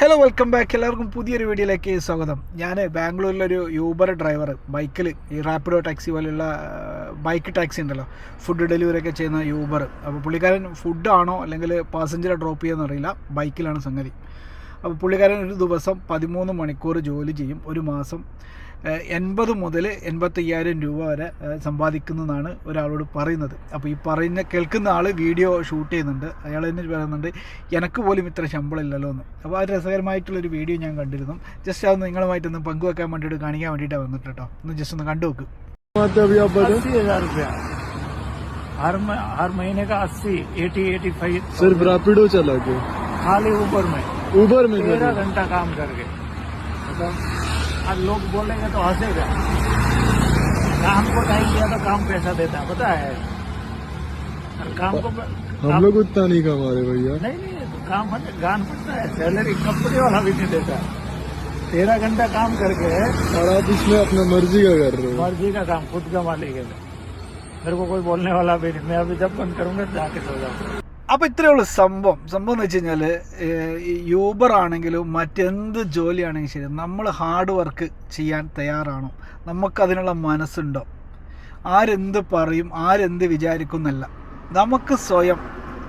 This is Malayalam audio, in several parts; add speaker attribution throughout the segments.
Speaker 1: ഹലോ വെൽക്കം ബാക്ക് എല്ലാവർക്കും പുതിയൊരു വീഡിയോയിലേക്ക് സ്വാഗതം. ഞാൻ ബാംഗ്ലൂരിലൊരു യൂബർ ഡ്രൈവർ ബൈക്കിൽ ഈ റാപ്പിഡോ ടാക്സി പോലെയുള്ള ബൈക്ക് ടാക്സി ഉണ്ടല്ലോ. ഫുഡ് ഡെലിവറി ഒക്കെ ചെയ്യുന്ന യൂബർ അപ്പോൾ പുള്ളിക്കാരൻ ഫുഡാണോ അല്ലെങ്കിൽ പാസഞ്ചറെ ഡ്രോപ്പ് ചെയ്യുമെന്ന് അറിയില്ല ബൈക്കിലാണ് സംഗതി. അപ്പോൾ പുള്ളിക്കാരൻ ഒരു ദിവസം പതിമൂന്ന് മണിക്കൂർ ജോലി ചെയ്യും ഒരു മാസം ഏഹ്, എൺപത് മുതൽ എൺപത്തയ്യായിരം രൂപ വരെ ഏഹ്, സമ്പാദിക്കുന്നതാണ് ഒരാളോട് പറയുന്നത് അപ്പോൾ ഈ പറയുന്ന കേൾക്കുന്ന ആൾ വീഡിയോ ഷൂട്ട് ചെയ്യുന്നുണ്ട് അയാൾ തന്നെ പറയുന്നുണ്ട് എനിക്ക് പോലും ഇത്ര ശമ്പളം ഇല്ലല്ലോ എന്ന് അപ്പോൾ ആ രസകരമായിട്ടുള്ളൊരു വീഡിയോ ഞാൻ കണ്ടിരുന്നു ജസ്റ്റ് അത് നിങ്ങളുമായിട്ടൊന്ന് പങ്കുവെക്കാൻ വേണ്ടിയിട്ട് കാണിക്കാൻ വേണ്ടിയിട്ടാണ് വന്നിട്ട് കേട്ടോ ഒന്ന് ജസ്റ്റ് ഒന്ന് കണ്ടു നോക്ക്
Speaker 2: आते अभी आप बताएं
Speaker 3: अस्सी हजार रुपया हर म- हर महीने का अस्सी एटी एटी फाइव
Speaker 2: सिर्फ रैपिडो चला के
Speaker 3: खाली ऊपर में
Speaker 2: उबर में
Speaker 3: तेरह घंटा काम करके। मतलब आज लोग बोलेंगे तो हंसेगा काम को टाइम दिया तो काम पैसा देता है पता है। और काम को
Speaker 2: हम लोग उतना नहीं कमा रहे भैया
Speaker 3: नहीं नहीं तो काम गान पड़ता है। सैलरी कंपनी वाला भी नहीं देता। तेरह घंटा काम करके
Speaker 2: और आप इसमें अपना मर्ज़ी का कर रहे हो।
Speaker 3: मर्ज़ी का काम खुद का मालिक है मेरे को कोई बोलने वाला भी नहीं। मैं अभी जब बंद करूँगा जाके सो जाऊँगा।
Speaker 1: അപ്പോൾ ഇത്രയേ ഉള്ളൂ സംഭവം. സംഭവം എന്ന് വെച്ച് കഴിഞ്ഞാൽ യൂബർ ആണെങ്കിലും മറ്റെന്ത് ജോലിയാണെങ്കിലും ശരി നമ്മൾ ഹാർഡ് വർക്ക് ചെയ്യാൻ തയ്യാറാണോ? നമുക്കതിനുള്ള മനസ്സുണ്ടോ? ആരെന്ത് പറയും ആരെന്ത് വിചാരിക്കുന്നല്ല നമുക്ക് സ്വയം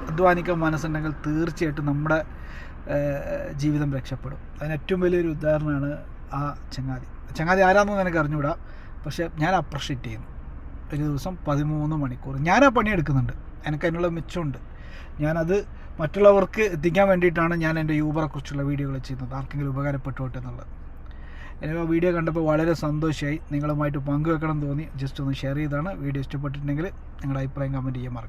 Speaker 1: അധ്വാനിക്കാൻ മനസ്സുണ്ടെങ്കിൽ തീർച്ചയായിട്ടും നമ്മുടെ ജീവിതം രക്ഷപ്പെടും. അതിന് ഏറ്റവും വലിയൊരു ഉദാഹരണമാണ് ആ ചങ്ങാതി. ചങ്ങാതി ആരാണെന്ന് എനിക്ക് അറിഞ്ഞുകൂടാ പക്ഷേ ഞാൻ അപ്രിഷ്യേറ്റ് ചെയ്യുന്നു. ഒരു ദിവസം പതിമൂന്ന് മണിക്കൂർ. ഞാൻ ആ പണിയെടുക്കുന്നുണ്ട് എനിക്ക് അതിനുള്ള മിച്ചമുണ്ട്. ഞാനത് മറ്റുള്ളവർക്ക് എത്തിക്കാൻ വേണ്ടിയിട്ടാണ് ഞാൻ എന്റെ യൂബറെ കുറിച്ചുള്ള വീഡിയോകൾ ചെയ്യുന്നത്. ആർക്കെങ്കിലും ഉപകാരപ്പെട്ടോട്ടെ എന്നുള്ളത്. എനിക്ക് ആ വീഡിയോ കണ്ടപ്പോൾ വളരെ സന്തോഷമായി നിങ്ങളുമായിട്ട് പങ്കുവെക്കണം എന്ന് തോന്നി. ജസ്റ്റ് ഒന്ന് ഷെയർ ചെയ്താണ് വീഡിയോ ഇഷ്ടപ്പെട്ടിട്ടുണ്ടെങ്കിൽ നിങ്ങളുടെ അഭിപ്രായം കമന്റ് ചെയ്യാൻ മറക്കും